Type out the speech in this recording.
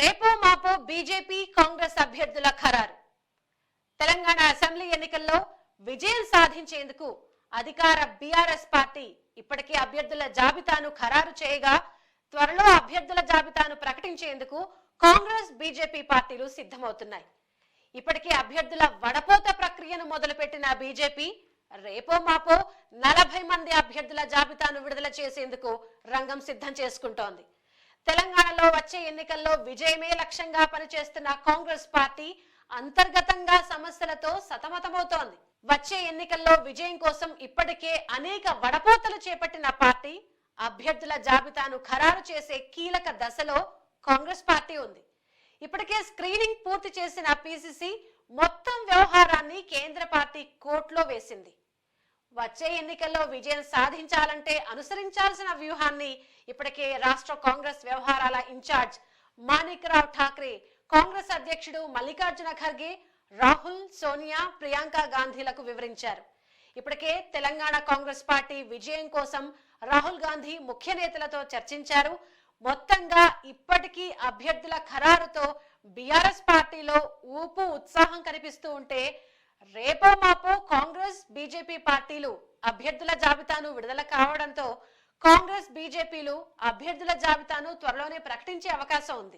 రేపో మాపో బీజేపీ కాంగ్రెస్ అభ్యర్థుల ఖరారు. తెలంగాణ అసెంబ్లీ ఎన్నికల్లో విజయం సాధించేందుకు అధికార బీఆర్ఎస్ పార్టీ ఇప్పటికే అభ్యర్థుల జాబితాను ఖరారు చేయగా త్వరలో అభ్యర్థుల జాబితాను ప్రకటించేందుకు కాంగ్రెస్ బీజేపీ పార్టీలు సిద్ధమవుతున్నాయి. ఇప్పటికే అభ్యర్థుల వడపోత ప్రక్రియను మొదలుపెట్టిన బీజేపీ రేపో మాపో నలభై మంది అభ్యర్థుల జాబితాను విడుదల చేసేందుకు రంగం సిద్ధం చేసుకుంటోంది. తెలంగాణలో వచ్చే ఎన్నికల్లో విజయమే లక్ష్యంగా పనిచేస్తున్న కాంగ్రెస్ పార్టీ అంతర్గతంగా సమస్యలతో సతమతమవుతోంది. వచ్చే ఎన్నికల్లో విజయం కోసం ఇప్పటికే అనేక వడపోతలు చేపట్టిన పార్టీ అభ్యర్థుల జాబితాను ఖరారు చేసే కీలక దశలో కాంగ్రెస్ పార్టీ ఉంది. ఇప్పటికే స్క్రీనింగ్ పూర్తి చేసిన పిసిసి మొత్తం వ్యవహారాన్ని కేంద్ర పార్టీ కోర్టులో వేసింది. వచ్చే ఎన్నికల్లో విజయం సాధించాలంటే అనుసరించాల్సిన వ్యూహాన్ని ఇప్పటికే రాష్ట్ర కాంగ్రెస్ వ్యవహారాల ఇన్ఛార్జ్ మాణిక్రావు ఠాక్రే కాంగ్రెస్ అధ్యక్షుడు మల్లికార్జున ఖర్గే రాహుల్ సోనియా ప్రియాంక గాంధీలకు వివరించారు. ఇప్పటికే తెలంగాణ కాంగ్రెస్ పార్టీ విజయం కోసం రాహుల్ గాంధీ ముఖ్య నేతలతో చర్చించారు. మొత్తంగా ఇప్పటికీ అభ్యర్థుల ఖరారుతో బీఆర్ఎస్ పార్టీలో ఊపు ఉత్సాహం కనిపిస్తూ ఉంటే రేపో మాపో కాంగ్రెస్ బీజేపీ పార్టీలు అభ్యర్థుల జాబితాను విడుదల కావడంతో కాంగ్రెస్ బీజేపీలు అభ్యర్థుల జాబితాను త్వరలోనే ప్రకటించే అవకాశం ఉంది.